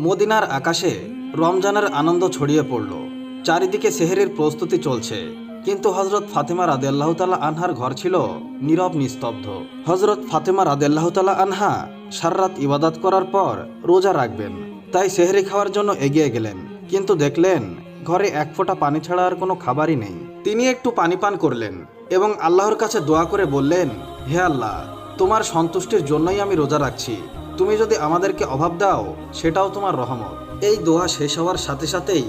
মদিনার আকাশে রমজানের আনন্দ ছড়িয়ে পড়ল। চারিদিকে সেহেরের প্রস্তুতি চলছে। কিন্তু হজরত ফাতেমা রাদেল্লাহ তালা আনহার ঘর ছিল নীরব নিস্তব্ধ। হজরত ফাতেমা রাদেল্লাহ তালা আনহা সাররাত ইবাদত করার পর রোজা রাখবেন। তাই সেহরি খাওয়ার জন্য এগিয়ে গেলেন। কিন্তু দেখলেন, ঘরে এক ফোঁটা পানি ছাড়া আর কোনো খাবারই নেই। তিনি একটু পানি পান করলেন এবং আল্লাহর কাছে দোয়া করে বললেন, হে আল্লাহ, তোমার সন্তুষ্টির জন্যই আমি রোজা রাখছি। তুমি যদি আমাদেরকে অভাব দাও, সেটাও তোমার রহমত। এই দোয়া শেষ হওয়ার সাথে সাথেই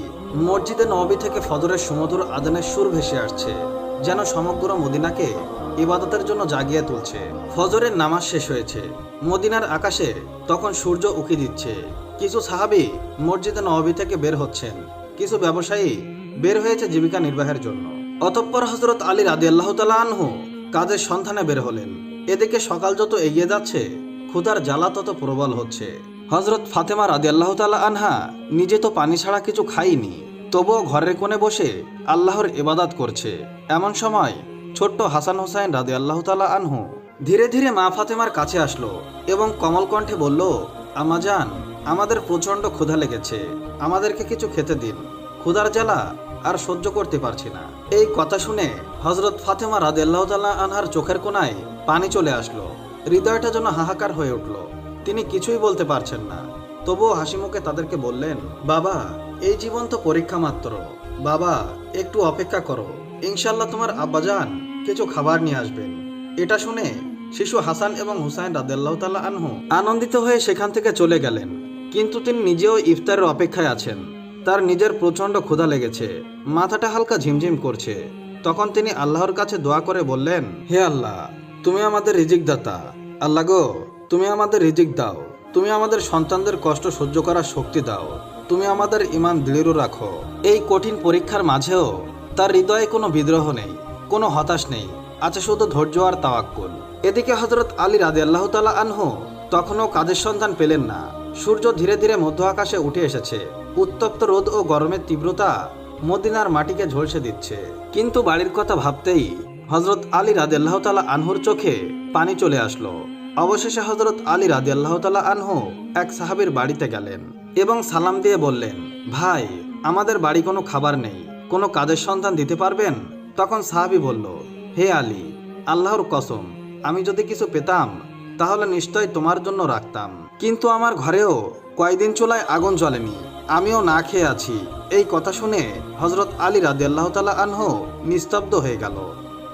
মসজিদে নবী থেকে ফজরের সুমধুর আদানের সুর ভেসে আসছে, যেন সমগ্র মদিনাকে ইবাদতের জন্য জাগিয়ে তুলছে। ফজরের নামাজ শেষ হয়েছে। মদিনার আকাশে তখন সূর্য উকি দিচ্ছে। কিছু সাহাবি মসজিদে নবী থেকে বের হচ্ছেন। কিছু ব্যবসায়ী বের হয়েছে জীবিকা নির্বাহের জন্য। অতঃপর হজরত আলী রাদি আল্লাহ আনহু কাজের সন্ধানে বের হলেন। এদিকে সকাল যত এগিয়ে যাচ্ছে ক্ষুধার জ্বালা তত প্রবল হচ্ছে। হজরত ফাতেমা রাদি আল্লাহ আনহা নিজে তো পানি ছাড়া কিছু খাইনি, তবুও ঘরের কোণে বসে আল্লাহর ইবাদাত করছে। এমন সময় ছোট্ট হাসান হোসাইন রাদি আল্লাহ তালা আনহু ধীরে ধীরে মা ফাতেমার কাছে আসলো এবং কমল কণ্ঠে বলল আমাজান আমাদের প্রচণ্ড ক্ষুধা লেগেছে, আমাদেরকে কিছু খেতে দিন। ক্ষুধার জ্বালা আর সহ্য করতে পারছি না। এই কথা শুনে হজরত ফাতেমা রাদ আল্লাহ আনহার চোখের কোনায় পানি চলে আসলো। হৃদয়টা যেন হাহাকার হয়ে উঠল। তিনি কিছুই বলতে পারছেন না। তবুও হাসি মুখে তাদেরকে বললেন, বাবা, এই জীবন তো পরীক্ষা মাত্র। বাবা, একটু অপেক্ষা করো। ইনশাল্লাহ তোমার আব্বাজান কিছু খাবার নিয়ে আসবেন। এটা শুনে শিশু হাসান এবং হুসাইন রাদেল্লাহ তাল্লাহ আনহু আনন্দিত হয়ে সেখান থেকে চলে গেলেন। কিন্তু তিনি নিজেও ইফতারের অপেক্ষায় আছেন। তার নিজের প্রচণ্ড ক্ষুধা লেগেছে। মাথাটা হালকা ঝিমঝিম করছে। তখন তিনি আল্লাহর কাছে দোয়া করে বললেন, হে আল্লাহ তুমি আমাদের রিজিক দাতা আল্লাহ গো, তুমি আমাদের রিজিক দাও। তুমি আমাদের সন্তানদের কষ্ট সহ্য করার শক্তি দাও। তুমি আমাদের ইমান দৃঢ় রাখো। এই কঠিন পরীক্ষার মাঝেও তার হৃদয়ে কোনো বিদ্রোহ নেই, কোনো হতাশ নেই। আছে শুধু ধৈর্য আর তাওয়াক্কুল। এদিকে হজরত আলী রাদে আল্লাহ তালা আনহু তখনও কাজের সন্ধান পেলেন না। সূর্য ধীরে ধীরে মধ্য আকাশে উঠে এসেছে। উত্তপ্ত রোদ ও গরমের তীব্রতা মদিনার মাটিকে ঝলসে দিচ্ছে। কিন্তু বাড়ির কথা ভাবতেই হজরত আলী রাদে আল্লাহ তালা আনহুর চোখে পানি চলে আসলো। অবশেষে হজরত আলী রাদি আল্লাহ তালা আনহু এক সাহাবির বাড়িতে গেলেন এবং সালাম দিয়ে বললেন, ভাই, আমাদের বাড়ি কোনো খাবার নেই, কোনো কাজের সন্ধান দিতে পারবেন? তখন সাহাবি বলল, হে আলী, আল্লাহর কসম, আমি যদি কিছু পেতাম, তাহলে নিশ্চয় তোমার জন্য রাখতাম। কিন্তু আমার ঘরেও কয়দিন চুলায় আগুন জ্বলেনি, আমিও না খেয়ে আছি। এই কথা শুনে হজরত আলী রাদি আল্লাহ তালা আনহু নিস্তব্ধ হয়ে গেল।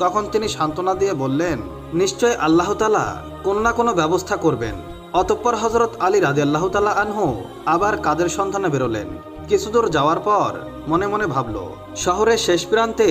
তখন তিনি সান্ত্বনা দিয়ে বললেন, নিশ্চয় আল্লাহ তালা কোনো না কোনো ব্যবস্থা করবেন। অতঃপর হজরত আলী রাজি আল্লাহ তালা আনহু আবার কাদের সন্ধানে বেরোলেন। কিছুদূর যাওয়ার পর মনে মনে ভাবল, শহরের শেষ প্রান্তে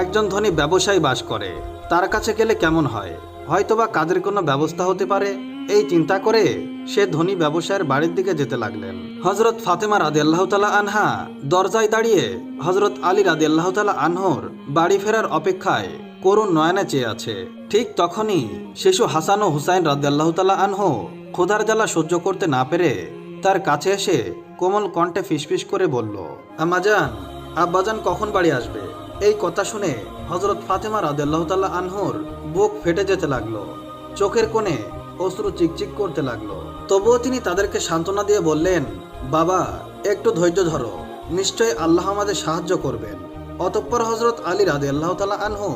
একজন ধনী ব্যবসায়ী বাস করে, তার কাছে গেলে কেমন হয়? হয়তোবা কাদের কোনো ব্যবস্থা হতে পারে? এই চিন্তা করে সে ধনী ব্যবসায়ের বাড়ির দিকে যেতে লাগলেন। হজরত ফাতেমা রাদি আল্লাহ তালা আনহা দরজায় দাঁড়িয়ে হজরত আলী রাদি আল্লাহ তালা আনহর বাড়ি ফেরার অপেক্ষায় করুণ নয়নে চেয়ে আছে। ঠিক তখনই শিশু হাসান ও হুসাইন রাদ্দাল্লাহ তালা আনহো ক্ষুধার জ্বালা সহ্য করতে না পেরে তার কাছে এসে কোমল কণ্ঠে ফিসফিস করে বলল আমাজান আব্বাজান কখন বাড়ি আসবে? এই কথা শুনে হজরত ফাতেমা রাদ্দাল্লাহ তাল্লাহ আনহোর বুক ফেটে যেতে লাগল। চোখের কোণে অশ্রু চিকচিক করতে লাগল। তবুও তিনি তাদেরকে সান্ত্বনা দিয়ে বললেন, বাবা, একটু ধৈর্য ধরো। নিশ্চয় আল্লাহ আমাদের সাহায্য করবেন। অতঃপর হজরত আলী রাদে আল্লাহ তালা আনহু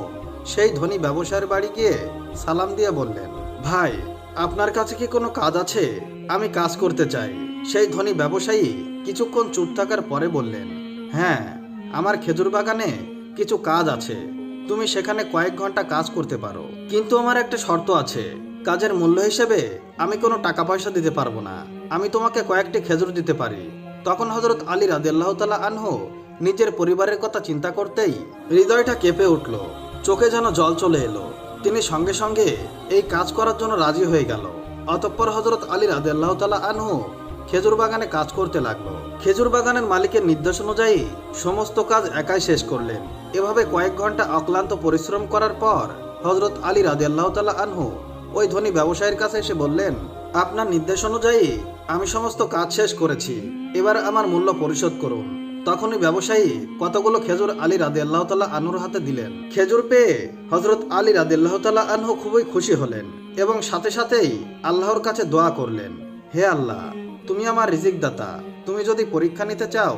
সেই ধনী ব্যবসায়ের বাড়ি গিয়ে সালাম দিয়ে বললেন, ভাই, আপনার কাছে কি কোনো কাজ আছে? আমি কাজ করতে চাই। সেই ধনী ব্যবসায়ী কিছুক্ষণ চুপ থাকার পরে বললেন হ্যাঁ আমার খেজুর বাগানে কিছু কাজ আছে। তুমি সেখানে কয়েক ঘণ্টা কাজ করতে পারো। কিন্তু আমার একটা শর্ত আছে। কাজের মূল্য হিসেবে আমি কোনো টাকা পয়সা দিতে পারব না। আমি তোমাকে কয়েকটি খেজুর দিতে পারি। তখন হজরত আলী তালা আনহু নিজের পরিবারের কথা চিন্তা করতেই হৃদয়টা কেঁপে উঠল। চোখে যেন জল চলে এলো। তিনি সঙ্গে সঙ্গে এই কাজ করার জন্য রাজি হয়ে গেল। অতঃপর হজরত আলী রাদিল্লাহ তালা আনহু খেজুর বাগানে কাজ করতে লাগল। খেজুর বাগানের মালিকের নির্দেশ অনুযায়ী সমস্ত কাজ একাই শেষ করলেন। এভাবে কয়েক ঘণ্টা অক্লান্ত পরিশ্রম করার পর হজরত আলী রাদি আল্লাহ তালা আনহু ওই ধনী ব্যবসায়ীর কাছে এসে বললেন, আপনার নির্দেশ অনুযায়ী আমি সমস্ত কাজ শেষ করেছি। এবার আমার মূল্য পরিশোধ করুন। তখনই ব্যবসায়ী কতগুলো খেজুর আলী রাদে আল্লাহ আনুর হাতে দিলেন। খেজুর পেয়ে হজরত আলী রাদে আল্লাহ আনহু খুবই খুশি হলেন এবং সাথে সাথেই আল্লাহর কাছে দোয়া করলেন, হে আল্লাহ, তুমি আমার রিজিক দাতা তুমি যদি পরীক্ষা নিতে চাও,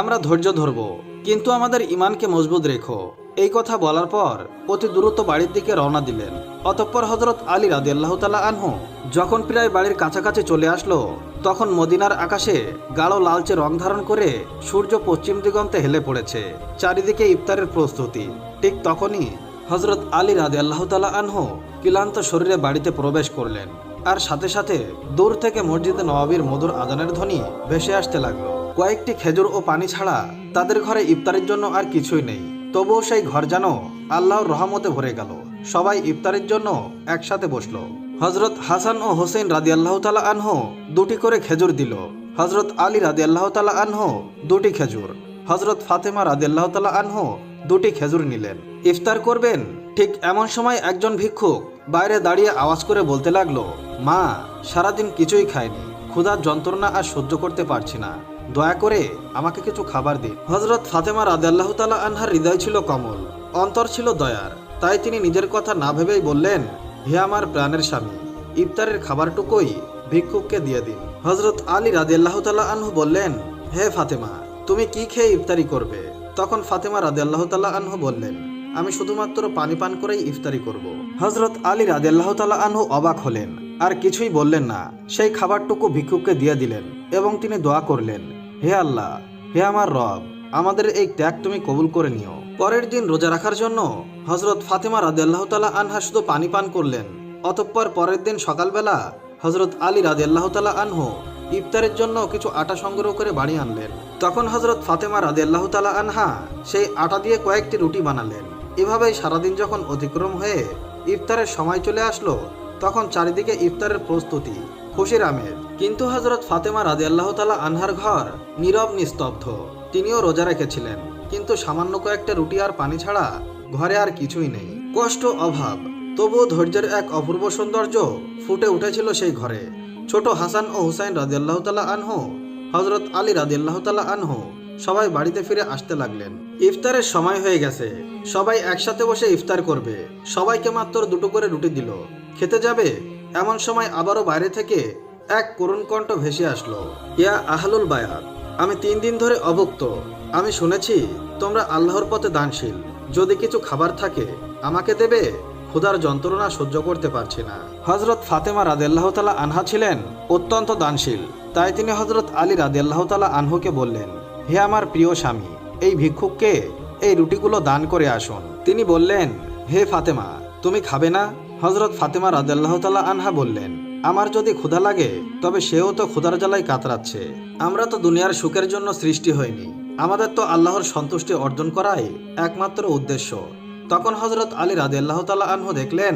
আমরা ধৈর্য ধরব, কিন্তু আমাদের ইমানকে মজবুত রেখো। এই কথা বলার পর অতি দ্রুত বাড়ির দিকে রওনা দিলেন। অতঃপর হজরত আলী রাদি আল্লাহ তালা আনহু যখন প্রায় বাড়ির কাছাকাছি চলে আসলো, তখন মদিনার আকাশে গাঢ় লালচে রং ধারণ করে সূর্য পশ্চিম দিগন্তে হেলে পড়েছে। চারিদিকে ইফতারের প্রস্তুতি। ঠিক তখনই হজরত আলী রাদে আল্লাহ তালা আনহু ক্লান্ত শরীরে বাড়িতে প্রবেশ করলেন আর সাথে সাথে দূর থেকে মসজিদে নবাবির মধুর আদানের ধ্বনি ভেসে আসতে লাগল। কয়েকটি খেজুর ও পানি ছাড়া তাদের ঘরে ইফতারের জন্য আর কিছুই নেই। তবুও সেই ঘর যেন আল্লাহর রহমতে ভরে গেল। সবাই ইফতারের জন্য একসাথে বসল। হজরত হাসান ও হোসেন রাদি আল্লাহ তালা আনহু দুটি করে খেজুর দিল। হজরত আলী রাদি আল্লাহ তালা আনহু দুটি খেজুর। হজরত ফাতেমা রাদি আল্লাহ তালা আনহু দুটি খেজুর নিলেন। ইফতার করবেন? ঠিক এমন সময় একজন ভিক্ষুক বাইরে দাঁড়িয়ে আওয়াজ করে বলতে লাগল, মা, সারাদিন কিছুই খায়নি ক্ষুধার যন্ত্রণা আর সহ্য করতে পারছি না। দয়া করে আমাকে কিছু খাবার দিন। হজরত ফাতেমা রাদ আল্লাহ তালা আনহার হৃদয় ছিল কমল, অন্তর ছিল দয়ার। তাই তিনি নিজের কথা না ভেবেই বললেন, হে আমার প্রাণের স্বামী, ইফতারের খাবারটুকুই ভিক্ষুককে দিয়ে দিন। হজরত আলী রাদি আল্লাহ আনহু বললেন, হে ফাতেমা, তুমি কি খেয়ে ইফতারি করবে? তখন ফাতেমা রাদি আল্লাহ আনহু বললেন, আমি শুধুমাত্র পানি পান করেই ইফতারি করব। হজরত আলী রাদি আল্লাহ আনহু অবাক হলেন, আর কিছুই বললেন না। সেই খাবারটুকু ভিক্ষুককে দিয়ে দিলেন এবং তিনি দোয়া করলেন হে আল্লাহ, হে আমার রব, আমাদের এই ত্যাগ তুমি কবুল করে নিও। পরের দিন রোজা রাখার জন্য হজরত ফাতেমা রাদি আল্লাহ তালা আনহা শুধু পানি পান করলেন। অতঃপর পরের দিন সকালবেলা হজরত আলী রাদি আল্লাহ তালা আনহু ইফতারের জন্য কিছু আটা সংগ্রহ করে বাড়ি আনলেন। তখন হজরত ফাতেমা রাদি আল্লাহ তালা আনহা সেই আটা দিয়ে কয়েকটি রুটি বানালেন। এভাবেই সারাদিন যখন অতিক্রম হয়ে ইফতারের সময় চলে আসলো, তখন চারিদিকে ইফতারের প্রস্তুতি। খুশির আমেজ কিন্তু হজরত ফাতেমা রাজি আল্লাহ তালা আনহার ঘর নীরব, নিস্তব্ধ। তিনিও রোজা রেখেছিলেন। কিন্তু সামান্য কয়েকটা রুটি আর পানি ছাড়া ঘরে আর কিছুই নেই। কষ্ট, অভাব। তবুও ধৈর্যের এক অপূর্ব সৌন্দর্য ফুটে উঠেছিল সেই ঘরে। ছোট হাসান ও হুসাইন রাজি আল্লাহ তালা আনহু হজরত আলী রাজি আল্লাহ তালা আনহু সবাই বাড়িতে ফিরে আসতে লাগলেন। ইফতারের সময় হয়ে গেছে। সবাই একসাথে বসে ইফতার করবে। সবাইকে মাত্র দুটো করে রুটি দিল। খেতে যাবে? এমন সময় আবারও বাইরে থেকে এক করুণ কণ্ঠ ভেসে আসলো। ইয়া আহলুল বায়াত, আমি তিন দিন ধরে অভুক্ত। আমি শুনেছি তোমরা আল্লাহর পথে দানশীল। যদি কিছু খাবার থাকে, আমাকে দেবে। ক্ষুধার যন্ত্রণা সহ্য করতে পারছি না। হজরত ফাতেমা রাদেল্লাহ তালা আনহা ছিলেন অত্যন্ত দানশীল। তাই তিনি হজরত আলী রাদেল্লাহ তালা আনহুকে বললেন, হে আমার প্রিয় স্বামী, এই ভিক্ষুককে এই রুটিগুলো দান করে আসুন। তিনি বললেন, হে ফাতেমা, তুমি খাবে না? হজরত ফাতেমা রাদাল্লাহ তালা আনহা বললেন, আমার যদি ক্ষুধা লাগে, তবে সেও তো ক্ষুধার জ্বালায় কাতরাচ্ছে। আমরা তো দুনিয়ার সুখের জন্য সৃষ্টি হয়নি আমাদের তো আল্লাহর সন্তুষ্টি অর্জন করাই একমাত্র উদ্দেশ্য। তখন হজরত আলী রাদেল্লাহ তালা আনহু দেখলেন,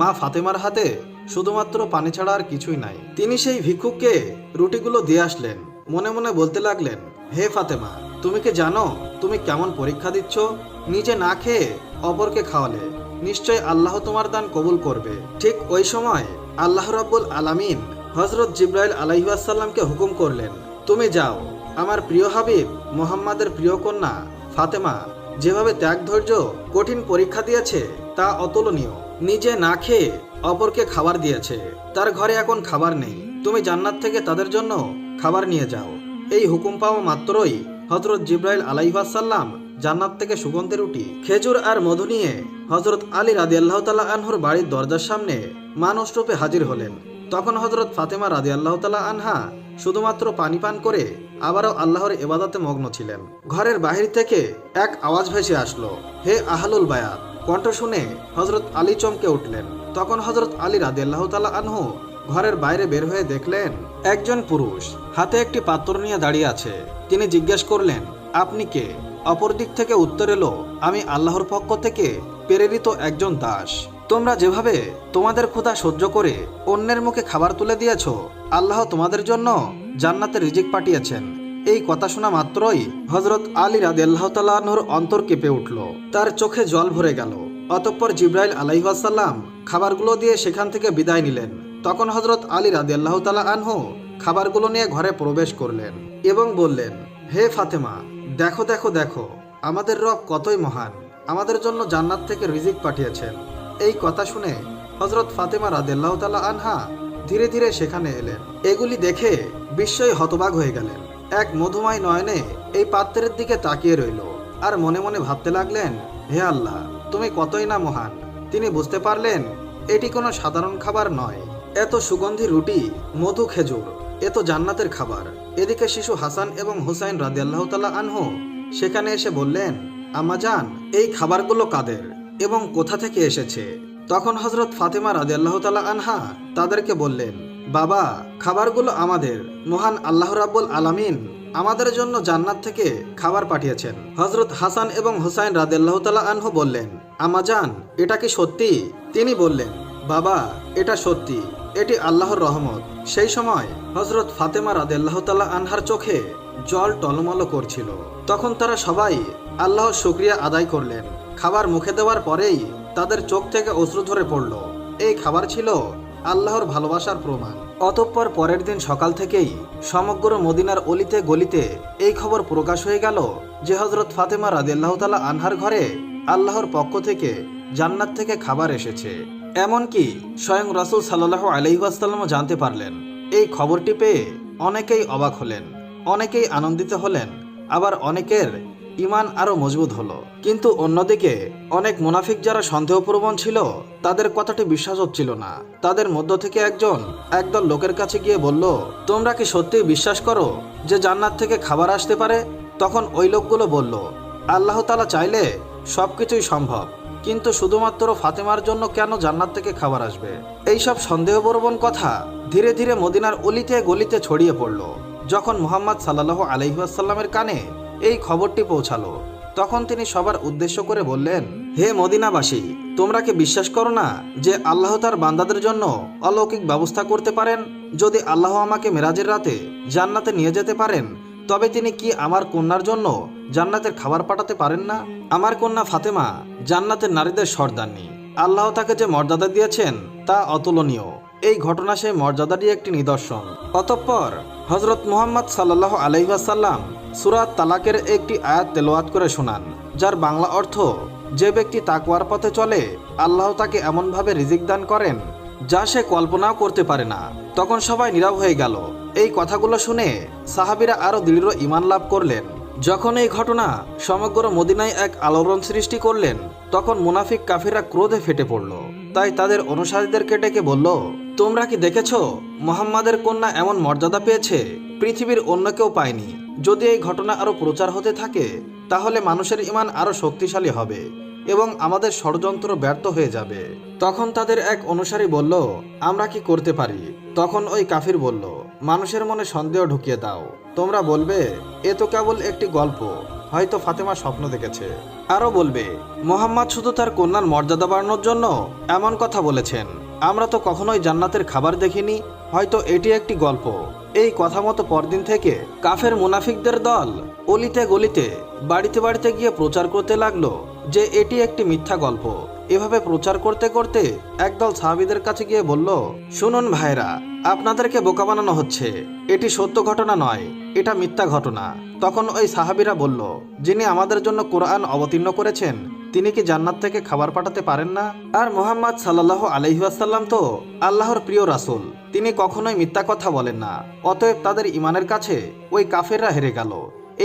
মা ফাতেমার হাতে শুধুমাত্র পানি ছাড়া আর কিছুই নাই। তিনি সেই ভিক্ষুককে রুটিগুলো দিয়ে আসলেন, মনে মনে বলতে লাগলেন, হে ফাতেমা, তুমি কি জানো তুমি কেমন পরীক্ষা দিচ্ছ? নিজে না খেয়ে অপরকে খাওয়ালে। নিশ্চয় আল্লাহ তোমার দান কবুল করবে। ঠিক ওই সময় আল্লাহ রাব্বুল আলামিন হজরত জিব্রাইল আলাইহাসাল্লামকে হুকুম করলেন, তুমি যাও। আমার প্রিয় হাবিব, মোহাম্মদের প্রিয় কন্যা, ফাতেমা, যেভাবে ত্যাগ ধৈর্য কঠিন পরীক্ষা দিয়েছে, তা অতুলনীয়। নিজে না খেয়ে অপরকে খাবার দিয়েছে। তার ঘরে এখন খাবার নেই। তুমি জান্নাত থেকে তাদের জন্য খাবার নিয়ে যাও। এই হুকুম পাওয়া মাত্রই হজরত জিব্রাইল আলাইহাসাল্লাম জান্নাত থেকে সুগন্ধি রুটি, খেজুর আর মধু নিয়ে হজরত আলী রাদি আল্লাহ তালা আনহুর বাড়ির দরজার সামনে মানুষ রূপে হাজির হলেন। তখন হজরত ফাতেমা রাদি আল্লাহ তালা আনহা শুধুমাত্র পানি পান করে আবারও আল্লাহর এবাদাতে মগ্ন ছিলেন। ঘরের বাহির থেকে এক আওয়াজ ভেসে আসলো, হে আহলুল বায়াত! কণ্ঠ শুনে হজরত আলী চমকে উঠলেন। তখন হজরত আলী রাদি আল্লাহ তালা আনহু ঘরের বাইরে বের হয়ে দেখলেন, একজন পুরুষ হাতে একটি পাত্র নিয়ে দাঁড়িয়ে আছে। তিনি জিজ্ঞেস করলেন, আপনি কে? অপর দিক থেকে উত্তর এলো, আমি আল্লাহর পক্ষ থেকে প্রেরিত একজন দাস। তোমরা যেভাবে তোমাদের ক্ষুধা সহ্য করে অন্যের মুখে খাবার তুলে দিয়েছ, আল্লাহ তোমাদের জন্য জান্নাতের রিজিক পাঠিয়েছেন। এই কথা শোনা মাত্রই হজরত আলী রাদ আল্লাহ তাল্লাহর অন্তর কেঁপে উঠল। তার চোখে জল ভরে গেল। অতঃপর জিব্রাইল আলাইহাসাল্লাম খাবারগুলো দিয়ে সেখান থেকে বিদায় নিলেন। তখন হজরত আলী রাদি আল্লাহ তালা আনহু খাবারগুলো নিয়ে ঘরে প্রবেশ করলেন এবং বললেন, হে ফাতেমা দেখো দেখো দেখো, আমাদের রব কতই মহান, আমাদের জন্য জান্নাত থেকে রিজিক পাঠিয়েছেন। এই কথা শুনে হজরত ফাতেমা রাদেল্লাহ তালা আনহা ধীরে ধীরে সেখানে এলেন। এগুলি দেখে বিস্ময় হতবাগ হয়ে গেলেন। এক মধুময় নয়নে এই পাত্রের দিকে তাকিয়ে রইল আর মনে মনে ভাবতে লাগলেন, হে আল্লাহ, তুমি কতই না মহান। তিনি বুঝতে পারলেন, এটি কোনো সাধারণ খাবার নয়। এত সুগন্ধি রুটি, মধু, খেজুর। এ তো জান্নাতের খাবার। এদিকে শিশু হাসান এবং হুসাইন রাদিয়াল্লাহ তালা আনহু সেখানে এসে বললেন আম্মাজান এই খাবারগুলো কাদের এবং কোথা থেকে এসেছে? তখন হজরত ফাতেমা রাদিয়াল্লাহ তালা আনহা তাদেরকে বললেন, বাবা, খাবারগুলো আমাদের, মহান আল্লাহ রাব্বুল আলামিন আমাদের জন্য জান্নাত থেকে খাবার পাঠিয়েছেন। হজরত হাসান এবং হুসাইন রাদিয়াল্লাহ তালা আনহু বললেন আমাজান এটা কি সত্যি? তিনি বললেন, বাবা, এটা সত্যি, এটি আল্লাহর রহমত। সেই সময় হজরত ফাতেমা রাদিয়াল্লাহ তালা আনহার চোখে জল টলমল করছিল। তখন তারা সবাই আল্লাহর শুক্রিয়া আদায় করলেন। খাবার মুখে দেওয়ার পরেই তাদের চোখ থেকে অশ্রু ধরে পড়ল। এই খাবার ছিল আল্লাহর ভালোবাসার প্রমাণ। অতঃপর পরের দিন সকাল থেকেই সমগ্র মদিনার অলিতে গলিতে এই খবর প্রকাশ হয়ে গেল যে হজরত ফাতেমা রাদিয়াল্লাহ তালা আনহার ঘরে আল্লাহর পক্ষ থেকে জান্নাত থেকে খাবার এসেছে। এমনকি স্বয়ং রাসুল সাল্লাহ আলহিহাস্লামও জানতে পারলেন। এই খবরটি পেয়ে অনেকেই অবাক হলেন, অনেকেই আনন্দিত হলেন, আবার অনেকের ইমান আরও মজবুত হলো। কিন্তু অন্যদিকে অনেক মুনাফিক যারা সন্দেহপ্রবণ ছিল, তাদের কথাটি বিশ্বাস হচ্ছিল না। তাদের মধ্য থেকে একজন একদল লোকের কাছে গিয়ে বলল, তোমরা কি সত্যিই বিশ্বাস করো যে জান্নাত থেকে খাবার আসতে পারে? তখন ওই লোকগুলো বলল, আল্লাহ তালা চাইলে সব কিছুই সম্ভব। কিন্তু শুধুমাত্র ফাতেমার জন্য কেন জান্নাত থেকে খাবার আসবে? এইসব সন্দেহপ্রবণ কথা ধীরে ধীরে মদিনার অলিতে গলিতে ছড়িয়ে পড়ল। যখন মুহাম্মদ সাল্লাহ আলহিহাসাল্লামের কানে এই খবরটি পৌঁছালো, তখন তিনি সবার উদ্দেশ্য করে বললেন, হে মদিনাবাসী, তোমরা কি বিশ্বাস করো না যে আল্লাহ তার বান্দাদের জন্য অলৌকিক ব্যবস্থা করতে পারেন? যদি আল্লাহ আমাকে মেরাজের রাতে জান্নাতে নিয়ে যেতে পারেন, তবে তিনি কি আমার কন্যার জন্য জান্নাতের খাবার পাঠাতে পারেন না? আমার কন্যা ফাতেমা জান্নাতের নারীদের সর্দারনি আল্লাহ তাকে যে মর্যাদা দিয়েছেন, তা অতুলনীয়। এই ঘটনা সেই মর্যাদারই একটি নিদর্শন। অতঃপর হজরত মুহাম্মদ সাল্লাহ আলহিহাসাল্লাম সুরাত তালাকের একটি আয়াত তেলোয়াত করে শোনান, যার বাংলা অর্থ, যে ব্যক্তি তাকওয়ার পথে চলে, আল্লাহ তাকে এমনভাবে রিজিক দান করেন, যা সে কল্পনাও করতে পারে না। তখন সবাই নীরব হয়ে গেল। এই কথাগুলো শুনে সাহাবিরা আরও দৃঢ় ইমান লাভ করলেন। যখন এই ঘটনা সমগ্র মদিনায় এক আলোড়ন সৃষ্টি করলেন, তখন মুনাফিক কাফিরা ক্রোধে ফেটে পড়ল। তাই তাদের অনুসারীদেরকে ডেকে বলল, তোমরা কি দেখেছ? মোহাম্মদের কন্যা এমন মর্যাদা পেয়েছে, পৃথিবীর অন্য কেউ পায়নি। যদি এই ঘটনা আরও প্রচার হতে থাকে, তাহলে মানুষের ইমান আরও শক্তিশালী হবে এবং আমাদের ষড়যন্ত্র ব্যর্থ হয়ে যাবে। তখন তাদের এক অনুসারী বলল, আমরা কি করতে পারি? তখন ওই কাফির বলল, মানুষের মনে সন্দেহ ঢুকিয়ে দাও। তোমরা বলবে, এ তো কেবল একটি গল্প। হয়তো ফাতেমা স্বপ্ন দেখেছে। আরও বলবে, মোহাম্মদ শুধু তার কন্যার মর্যাদা বাড়ানোর জন্য এমন কথা বলেছেন। আমরা তো কখনোই জান্নাতের খাবার দেখিনি। হয়তো এটি একটি গল্প। এই কথা মতো পরদিন থেকে কাফের মুনাফিকদের দল অলিতে গলিতে বাড়িতে বাড়িতে গিয়ে প্রচার করতে লাগল যে এটি একটি মিথ্যা গল্প। এভাবে প্রচার করতে করতে একদল সাহাবিদের কাছে গিয়ে বলল, শুনুন ভাইরা আপনাদেরকে বোকা বানানো হচ্ছে। এটি সত্য ঘটনা নয়, এটা মিথ্যা ঘটনা। তখন ওই সাহাবিরা বলল, যিনি আমাদের জন্য কোরআন অবতীর্ণ করেছেন, তিনি কি জান্নাত থেকে খাবার পাঠাতে পারেন না? আর মোহাম্মদ সাল্লাহ আলহিহাসাল্লাম তো আল্লাহর প্রিয় রাসুল, তিনি কখনোই মিথ্যা কথা বলেন না। অতএব তাদের ইমানের কাছে ওই কাফেররা হেরে গেল।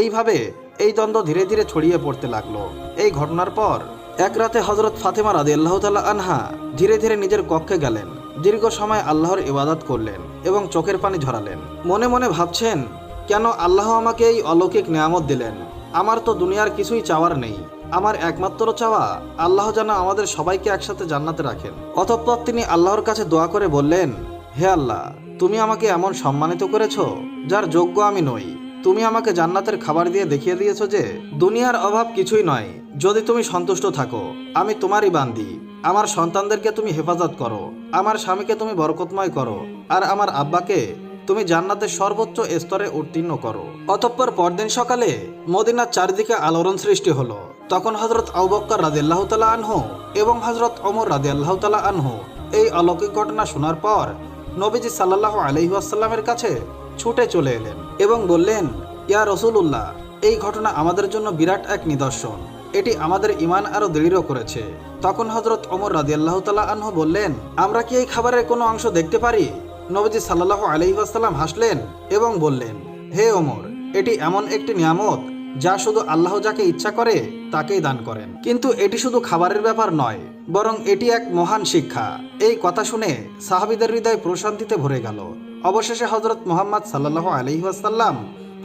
এইভাবে এই দ্বন্দ্ব ধীরে ধীরে ছড়িয়ে পড়তে লাগল। এই ঘটনার পর এক রাতে হজরত ফাতেমা রাদি আল্লাহ আনহা ধীরে ধীরে নিজের কক্ষে গেলেন। দীর্ঘ সময় আল্লাহর ইবাদত করলেন এবং চোখের পানি ঝরালেন। মনে মনে ভাবছেন, কেন আল্লাহ আমাকে এই অলৌকিক নিয়ামত দিলেন? আমার তো দুনিয়ার কিছুই চাওয়ার নেই। আমার একমাত্র চাওয়া, আল্লাহ যেন আমাদের সবাইকে একসাথে জান্নাতে রাখেন। অতঃপর তিনি আল্লাহর কাছে দোয়া করে বললেন, হে আল্লাহ, তুমি আমাকে এমন সম্মানিত করেছ, যার যোগ্য আমি নই। তুমি আমাকে জান্নাতের খাবার দিয়ে দেখিয়ে দিয়েছ যে দুনিয়ার অভাব কিছুই নয়। যদি তুমি সন্তুষ্ট থাকো, আমি তোমারই বান্দি। আমার সন্তানদেরকে তুমি হেফাজত করো। আমার স্বামীকে তুমি বরকতময় করো। আর আমার আব্বাকে তুমি জান্নাতের সর্বোচ্চ স্তরে উত্তীর্ণ করো। অতঃপর পরদিন সকালে মদিনার চারিদিকে আলোড়ন সৃষ্টি হলো। তখন হজরত আউবক্কর রাদিয়াল্লাহ তালা আনহু এবং হজরত ওমর রাদিয়াল্লাহ তালা আনহু এই অলৌকিক ঘটনা শোনার পর নবীজি সাল্লাহ আলহিহাসাল্লামের কাছে ছুটে চলে এলেন এবং বললেন, ইয়া রসুল্লাহ এই ঘটনা আমাদের জন্য বিরাট এক নিদর্শন। এটি আমাদের ইমান আরও দৃঢ় করেছে। তখন হজরত ওমর রাদিয়াল্লাহ তালা আনহু বললেন, আমরা কি এই খাবারের কোনো অংশ দেখতে পারি? নবজি সাল্লাহ আলহিহাসাল্লাম হাসলেন এবং বললেন, হে ওমর, এটি এমন একটি নিয়ামত যা শুধু আল্লাহ যাকে ইচ্ছা করে, তাকেই দান করেন। কিন্তু এটি শুধু খাবারের ব্যাপার নয়, বরং এটি এক মহান শিক্ষা। এই কথা শুনে সাহাবিদের হৃদয় প্রশান্তিতে ভরে গেল। অবশেষে হজরত মোহাম্মদ সাল্লাহ আলহিহাসাল্লাম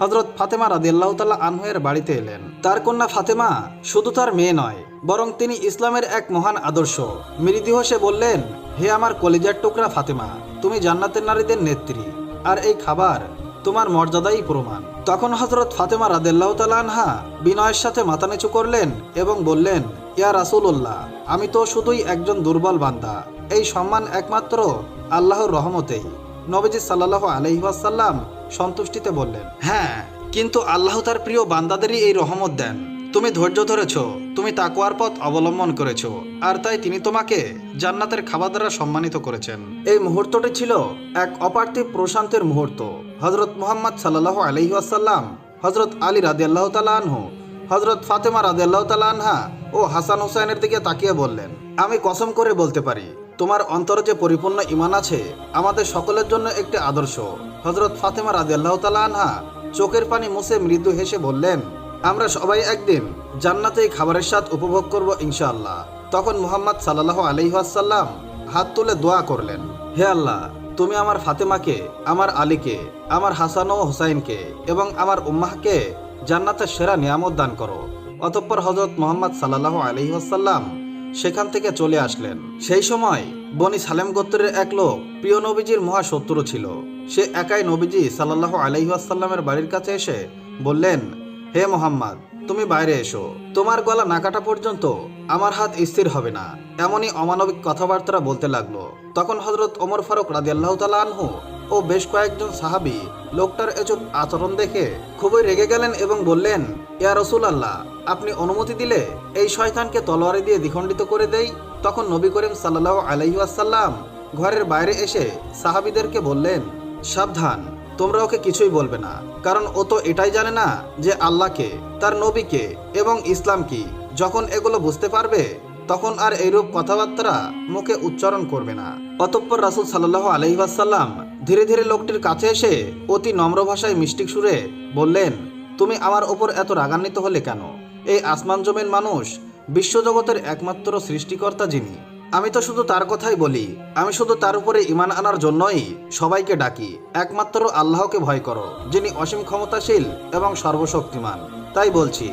হজরত ফাতেমা রাদিয়াল্লাহ তাল্লাহ আনহুয়ের বাড়িতে এলেন। তার কন্যা ফাতেমা শুধু তার মেয়ে নয়, বরং তিনি ইসলামের এক মহান আদর্শ। মৃদু সে বললেন, হে আমার কলিজার টুকরা ফাতেমা, তুমি জান্নাতের নারীদের নেত্রী, আর এই খাবার তোমার মর্যাদাই প্রমাণ। তখন হজরত ফাতেমা রাদেল্লাহ আনহা বিনয়ের সাথে মাথা নিচু করলেন এবং বললেন, ইয়া রাসুল্লাহ আমি তো শুধুই একজন দুর্বল বান্দা। এই সম্মান একমাত্র আল্লাহর রহমতেই। নবীজি সাল্লাহ আলহিহাসাল্লাম সন্তুষ্টিতে বললেন হ্যাঁ কিন্তু আল্লাহ তার প্রিয় বান্দাদেরই এই রহমত দেন। তুমি ধৈর্য ধরেছ, তুমি তাকুয়ার পথ অবলম্বন করেছ, আর তাই তিনি তোমাকে জান্নাতের খাবার দ্বারা সম্মানিত করেছেন। এই মুহূর্তটি ছিল এক অপার্থিব প্রশান্তের মুহূর্ত। হজরত মুহাম্মদ সাল্লাহ আলহিহাসাল্লাম হজরত আলী রাদিয়াল্লাহ তালা আনহু হজরত ফাতেমা রাদিয়াল্লাহ তালা আনহা ও হাসান হুসাইনের দিকে তাকিয়ে বললেন, আমি কসম করে বলতে পারি তোমার অন্তরে যে পরিপূর্ণ ইমান আছে, আমাদের সকলের জন্য একটি আদর্শ। হজরত ফাতেমা রাদিয়াল্লাহ তালা আনহা চোখের পানি মুছে মৃদু হেসে বললেন, আমরা সবাই একদিন জান্নাতে এই খাবারের স্বাদ উপভোগ করব ইনশাআল্লাহ। তখন মুহাম্মদ সাল্লাহ আলহিহাসাল্লাম হাত তুলে দোয়া করলেন, হে আল্লাহ, তুমি আমার ফাতেমাকে, আমার আলীকে, আমার হাসান ও হুসাইনকে এবং আমার উম্মাহকে জান্নাতের সেরা নিয়ামত দান করো। অতঃপর হজরত মোহাম্মদ সাল্লাহ আলহিহাসাল্লাম সেখান থেকে চলে আসলেন। সেই সময় বনি সালেম গোত্রের এক লোক প্রিয় নবীজির মহা শত্রু ছিল। সে একাই নবীজি সাল্লাহ আলহিহাসাল্লামের বাড়ির কাছে এসে বললেন, হে মোহাম্মদ তুমি বাইরে এসো। তোমার গলা না কাটা পর্যন্ত আমার হাত স্থির হবে না। এমনই অমানবিক কথাবার্তা বলতে লাগল। তখন হজরত ওমর ফারুক রাদিয়াল্লাহ তালা আনহু ও বেশ কয়েকজন সাহাবি লোকটার এসব আচরণ দেখে খুবই রেগে গেলেন এবং বললেন, ইয়া রসুল আল্লাহ আপনি অনুমতি দিলে এই শয়তানকে তলোয়ারি দিয়ে দ্বিখণ্ডিত করে দেই। তখন নবী করিম সাল্লাহ আলহিউসাল্লাম ঘরের বাইরে এসে সাহাবিদেরকে বললেন, সাবধান তোমরা ওকে কিছুই বলবে না, কারণ ও তো এটাই জানে না যে আল্লাহকে, তার নবীকে এবং ইসলাম কি যখন এগুলো বুঝতে পারবে, তখন আর এইরূপ কথাবার্তা মুখে উচ্চারণ করবে না। অতঃপর রাসুল সাল্লাহ আলহিবাসাল্লাম ধীরে ধীরে লোকটির কাছে এসে অতি নম্র ভাষায় মিষ্টিক সুরে বললেন, তুমি আমার ওপর এত রাগান্বিত হলে কেন? এই আসমান জমিন মানুষ বিশ্বজগতের একমাত্র সৃষ্টিকর্তা যিনি। আমি তো শুধু তার কথাই বলি, আমি শুধু তার উপরে ইমান আনার জন্যই সবাইকে ডাকি, একমাত্র আল্লাহকে ভয় করো, যিনি অসীম ক্ষমতাশীল এবং সর্বশক্তিমান। তাই বলছি,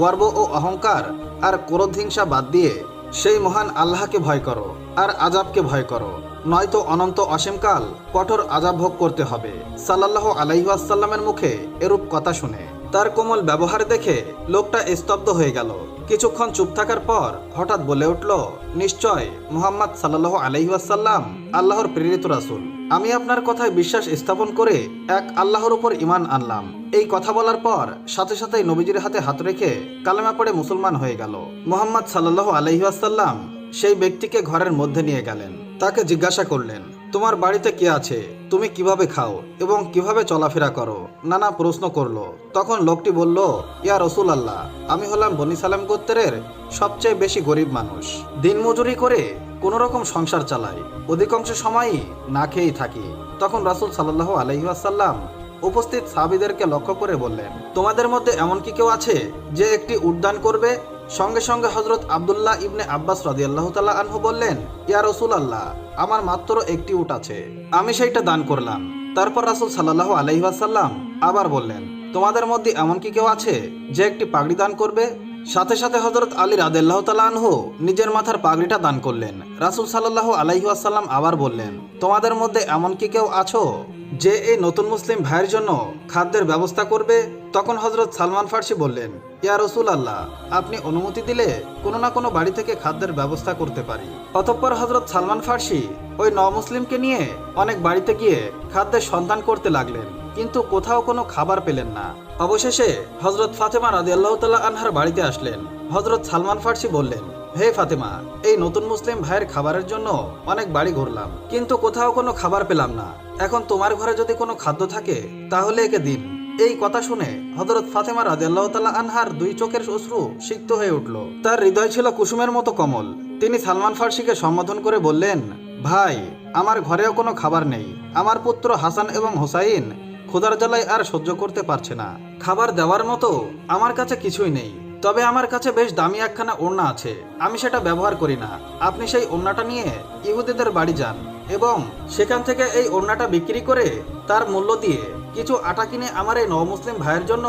গর্ব ও অহংকার আর ক্রোধ হিংসা বাদ দিয়ে সেই মহান আল্লাহকে ভয় করো আর আজাবকে ভয় করো। নয়তো অনন্ত অসীমকাল কঠোর আজাব ভোগ করতে হবে। সাল্লাহ আলাইহাসাল্লামের মুখে এরূপ কথা শুনে। তার কোমল ব্যবহার দেখে লোকটা স্তব্ধ হয়ে গেল। কিছুক্ষণ চুপ থাকার পর হঠাৎ বলে উঠল, নিশ্চয়, মুহাম্মদ সাল্লাহ আলহিহাসাল্লাম আল্লাহর প্রেরিত রাসুল। আমি আপনার কথায় বিশ্বাস স্থাপন করে এক আল্লাহর উপর ইমান আনলাম। এই কথা বলার পর সাথে সাথে নবীজির হাতে হাত রেখে কালেমা পড়ে মুসলমান হয়ে গেল। মুহাম্মদ সাল্লাহ আলহিহাসাল্লাম সেই ব্যক্তিকে ঘরের মধ্যে নিয়ে গেলেন। তাকে জিজ্ঞাসা করলেন তোমার বাড়িতে কে আছে? তুমি কীভাবে খাও? এবং কীভাবে চলাফেরা করো? নানা প্রশ্ন করল। তখন লোকটি বলল, ইয়া রসুল আল্লাহ আমি হলাম বনি সালাম গোত্রের সবচেয়ে বেশি গরিব মানুষ। দিনমজুরি করে কোনো রকম সংসার চালাই। অধিকাংশ সময়ই না খেয়েই থাকি। তখন রাসুল সাল্লাহ আলহিহাসাল্লাম উপস্থিত সাহাবিদেরকে লক্ষ্য করে বললেন, তোমাদের মধ্যে এমন কি কেউ আছে যে একটি উদ্যান করবে সঙ্গে সঙ্গে হজরত আবদুল্লাহ ইবনে আব্বাস রাদিয়াল্লাহ তালা আনহু বললেন, ইয়া রসুল আল্লাহ আমার মাত্র একটি উট আছে, আমি সেইটা দান করলাম। তারপর রাসুল সাল্লাহ আলহিহাসাল্লাম আবার বললেন, তোমাদের মধ্যে এমন কি কেউ আছে যে একটি পাগড়ি দান করবে? সাথে সাথে হজরত আলী রাদেল্লাহ তালা আনহু নিজের মাথার পাগড়িটা দান করলেন। রাসুল সাল্লাহ আলাইহাসাল্লাম আবার বললেন, তোমাদের মধ্যে এমন কি কেউ আছো? যে এই নতুন মুসলিম ভাইয়ের জন্য খাদ্যের ব্যবস্থা করবে, তখন হজরত সালমান ফার্সি বললেন, ইয়া রসুল আল্লাহ আপনি অনুমতি দিলে কোনো না কোনো বাড়ি থেকে খাদ্যের ব্যবস্থা করতে পারি। অতঃপর হজরত সালমান ফার্সি ওই ন মুসলিমকে নিয়ে অনেক বাড়িতে গিয়ে খাদ্যের সন্ধান করতে লাগলেন, কিন্তু কোথাও কোনো খাবার পেলেন না। অবশেষে হজরত ফাতেমা রাজি আল্লাহ তাল্লাহ আনহার বাড়িতে আসলেন। হজরত সালমান ফার্সি বললেন হে ফাতেমা, এই নতুন মুসলিম ভাইয়ের খাবারের জন্য অনেক বাড়ি ঘুরলাম, কিন্তু কোথাও কোনো খাবার পেলাম না। এখন তোমার ঘরে যদি কোনো খাদ্য থাকে, তাহলে একে দিন। এই কথা শুনে হজরত ফাতেমা রাদিয়াল্লাহ তাল্লাহ আনহার দুই চোখের অশ্রু সিক্ত হয়ে উঠল। তার হৃদয় ছিল কুসুমের মতো কমল। তিনি সালমান ফার্সিকে সম্বোধন করে বললেন, ভাই, আমার ঘরেও কোনো খাবার নেই। আমার পুত্র হাসান এবং হোসাইন ক্ষুধার জ্বালায় আর সহ্য করতে পারছে না। খাবার দেওয়ার মতো আমার কাছে কিছুই নেই। তবে আমার কাছে বেশ দামি একখানা ওড়না আছে। আমি সেটা ব্যবহার করি না। আপনি সেই ওড়নাটা নিয়ে ইহুদিদের বাড়ি যান এবং সেখান থেকে এই ওড়নাটা বিক্রি করে তার মূল্য দিয়ে কিছু আটা কিনে আমার এই নবমুসলিম ভাইয়ের জন্য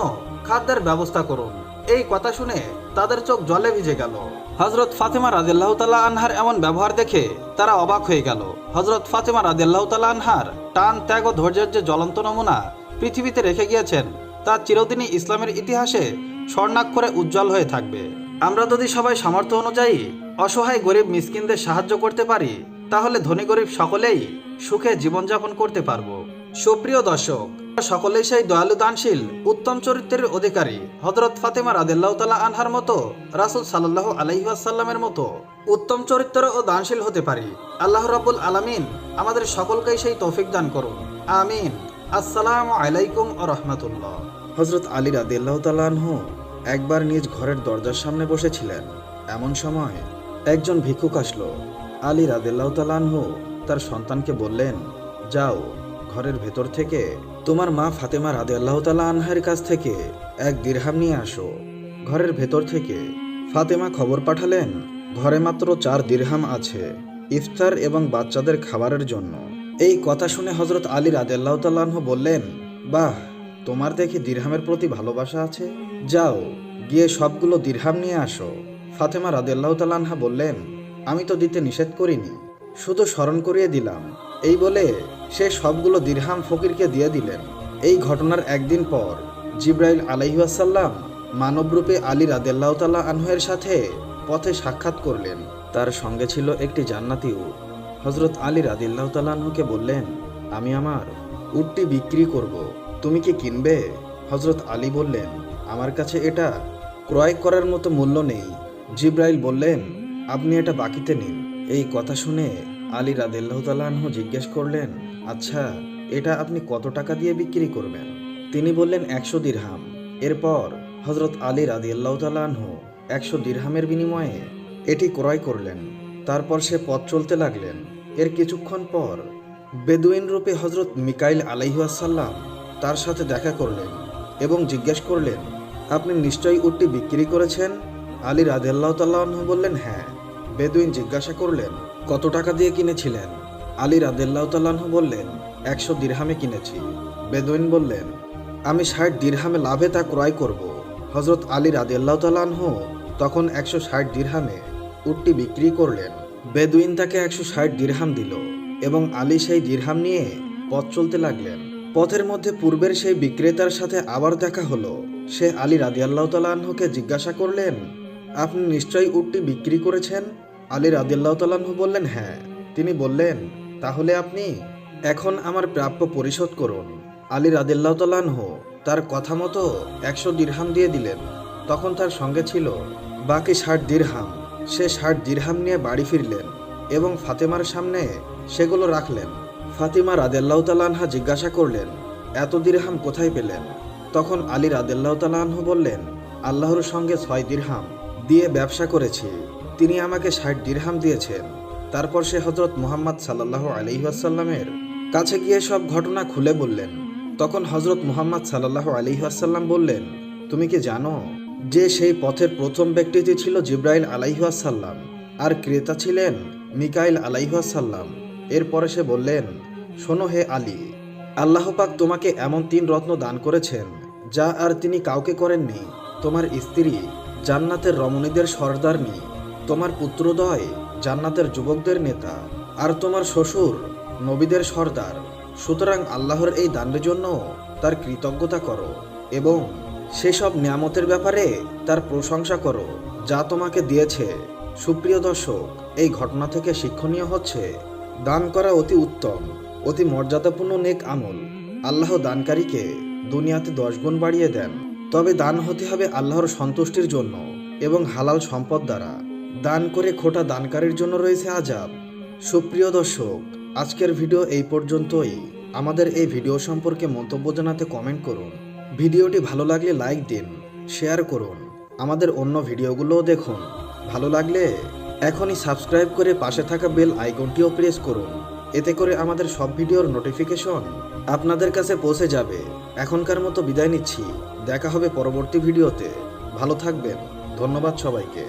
খাদ্যের ব্যবস্থা করুন। এই কথা শুনে তাদের চোখ জলে ভিজে গেল। হজরত ফাতেমা রাদিল্লাহ তালা আনহার এমন ব্যবহার দেখে তারা অবাক হয়ে গেল। হজরত ফাতেমা রাদিল্লাহ তালা আনহার টান, ত্যাগ ও ধৈর্যের যে জ্বলন্ত নমুনা পৃথিবীতে রেখে গিয়েছেন, তা চিরদিনই ইসলামের ইতিহাসে স্বর্ণাক্ষরে উজ্জ্বল হয়ে থাকবে। আমরা যদি সবাই সামর্থ্য অনুযায়ী অসহায় গরিব মিসকিনদের সাহায্য করতে পারি, তাহলে ধনী গরিব সকলেই সুখে জীবনযাপন করতে পারব। সুপ্রিয় দর্শক, সকলেই সেই দয়ালু দানশীল, উত্তম চরিত্রের অধিকারী হজরত ফাতেমা রাদেল্লাহ তালা আনহার মতো রাসুল সাল্লাহ আলহিহাসাল্লামের মতো উত্তম চরিত্র ও দানশীল হতে পারি। আল্লাহ রাবুল আলামিন আমাদের সকলকেই সেই তৌফিক দান করুন। আমিন। আসসালামু আলাইকুম ও রহমতুল্লাহ। হজরত আলী রাদিল্লাহ তালানহু একবার নিজ ঘরের দরজার সামনে বসেছিলেন। এমন সময় একজন ভিক্ষুক আসলো। আলী রাদিল্লাহ তালানহু তার সন্তানকে বললেন, যাও, ঘরের ভেতর থেকে তোমার মা ফাতেমা রাদে আল্লাহ তালা আনহার কাছ থেকে এক দিরহাম নিয়ে আসো। ঘরের ভেতর থেকে ফাতেমা খবর পাঠালেন, ঘরে মাত্র চার দিরহাম আছে, ইফতার এবং বাচ্চাদের খাবারের জন্য। এই কথা শুনে হজরত আলী রাদেল্লাহ তাল্লাহ বললেন, বাহ তোমার দেখি দিরহামের প্রতি ভালোবাসা আছে? যাও, গিয়ে সবগুলো দিরহাম নিয়ে আসো। ফাতেমা রাদেল্লাহ তাল্লাহা বললেন, আমি তো দিতে নিষেধ করিনি। শুধু স্মরণ করিয়ে দিলাম। এই বলে সে সবগুলো দিরহাম ফকিরকে দিয়ে দিলেন। এই ঘটনার একদিন পর জিব্রাইল আলাইহাসাল্লাম মানবরূপে আলী রাদেল্লাহ তাল্লাহ আনহের সাথে পথে সাক্ষাৎ করলেন। তার সঙ্গে ছিল একটি জান্নাতি উট। হজরত আলী রাদিল্লাহ তাল্লাহকে বললেন, আমি আমার উটটি বিক্রি করব। তুমি কি কিনবে? হজরত আলী বললেন, আমার কাছে এটা ক্রয় করার মতো মূল্য নেই। জিব্রাইল বললেন, আপনি এটা বাকিতে নিন। এই কথা শুনে আলী রাদিল্লাহ তাল্লাহ জিজ্ঞেস করলেন আচ্ছা এটা আপনি কত টাকা দিয়ে বিক্রি করবেন? তিনি বললেন, একশো দিরহাম। এরপর হজরত আলী রাদিয়াল্লাহ তাল্লাহ একশো দিরহামের বিনিময়ে এটি ক্রয় করলেন। তারপর সে পথ চলতে লাগলেন। এর কিছুক্ষণ পর বেদুইন রূপে হজরত মিকাইল আলাইহাসাল্লাম তার সাথে দেখা করলেন এবং জিজ্ঞেস করলেন, আপনি নিশ্চয়ই উটটি বিক্রি করেছেন? আলী রাদেল্লাহ তাল্লাহ বললেন হ্যাঁ। বেদুইন জিজ্ঞাসা করলেন, কত টাকা দিয়ে কিনেছিলেন? আলী রাদেল্লাহ তাল্লাহ বললেন, একশো দিরহামে কিনেছি। বেদুইন বললেন, আমি ষাট দিরহামে লাভে তা ক্রয় করব। হজরত আলী রাদেল্লাহ তাল্লাহ তখন একশো ষাট দিরহামে উটটি বিক্রি করলেন। বেদুইন তাকে একশো ষাট দিরহাম দিল এবং আলী সেই দিরহাম নিয়ে পথ চলতে লাগলেন। পথের মধ্যে পূর্বের সেই বিক্রেতার সাথে আবার দেখা হলো। সে আলী রাদিয়াল্লাহ তালাহকে জিজ্ঞাসা করলেন, আপনি নিশ্চয়ই উটটি বিক্রি করেছেন? আলী রাদিয়াল্লাহ তালাহ বললেন হ্যাঁ। তিনি বললেন, তাহলে আপনি এখন আমার প্রাপ্য পরিশোধ করুন। আলী রাদিল্লাহ তালাহ তার কথা মতো একশো দিরহাম দিয়ে দিলেন। তখন তার সঙ্গে ছিল বাকি ষাট দিরহাম। সে ষাট দিরহাম নিয়ে বাড়ি ফিরলেন এবং ফাতেমার সামনে সেগুলো রাখলেন। ফাতিমা রাদেল্লাহ তালানহা জিজ্ঞাসা করলেন, এত দিরহাম কোথায় পেলেন? তখন আলী রাদেল্লাহ তালাহ বললেন, আল্লাহর সঙ্গে ছয় দিরহাম দিয়ে ব্যবসা করেছি। তিনি আমাকে ষাট দিরহাম দিয়েছেন। তারপর সে হজরত মুহাম্মদ সাল্লাহ আলিহাসাল্লামের কাছে গিয়ে সব ঘটনা খুলে বললেন। তখন হজরত মুহাম্মদ সাল্লাহ আলিহাসাল্লাম বললেন, তুমি কি জানো যে সেই পথের প্রথম ব্যক্তিটি ছিল জিব্রাইল আলাইহাসাল্লাম আর ক্রেতা ছিলেন মিকাইল আলাইহাসাল্লাম এরপরে সে বললেন শোনো হে আলী, আল্লাহ পাক তোমাকে এমন তিন রত্ন দান করেছেন, যা আর তিনি কাউকে করেননি। তোমার স্ত্রী জান্নাতের রমণীদের সর্দারনি তোমার পুত্রদয় জান্নাতের যুবকদের নেতা, আর তোমার শ্বশুর নবীদের সর্দার। সুতরাং আল্লাহর এই দানের জন্য তার কৃতজ্ঞতা করো এবং সেসব নিয়ামতের ব্যাপারে তার প্রশংসা করো, যা তোমাকে দিয়েছে। সুপ্রিয় দর্শক, এই ঘটনা থেকে শিক্ষণীয় হচ্ছে, দান করা অতি উত্তম। অতি মর্যাদাপূর্ণ নেক আমল। আল্লাহ দানকারীকে দুনিয়াতে দশ গুণ বাড়িয়ে দেন। তবে দান হতে হবে আল্লাহর সন্তুষ্টির জন্য এবং হালাল সম্পদ দ্বারা। দান করে খোটা দানকারীর জন্য রয়েছে আজাব। সুপ্রিয় দর্শক, আজকের ভিডিও এই পর্যন্তই। আমাদের এই ভিডিও সম্পর্কে মন্তব্য জানাতে কমেন্ট করুন। ভিডিওটি ভালো লাগলে লাইক দিন শেয়ার করুন। আমাদের অন্য ভিডিওগুলোও দেখুন। ভালো লাগলে এখনই সাবস্ক্রাইব করে পাশে থাকা বেল আইকনটিও প্রেস করুন। এতে করে আমাদের সব ভিডিওর নোটিফিকেশন আপনাদের কাছে পৌঁছে যাবে। এখনকার মতো বিদায় নিচ্ছি। দেখা হবে পরবর্তী ভিডিওতে। ভালো থাকবেন। ধন্যবাদ সবাইকে।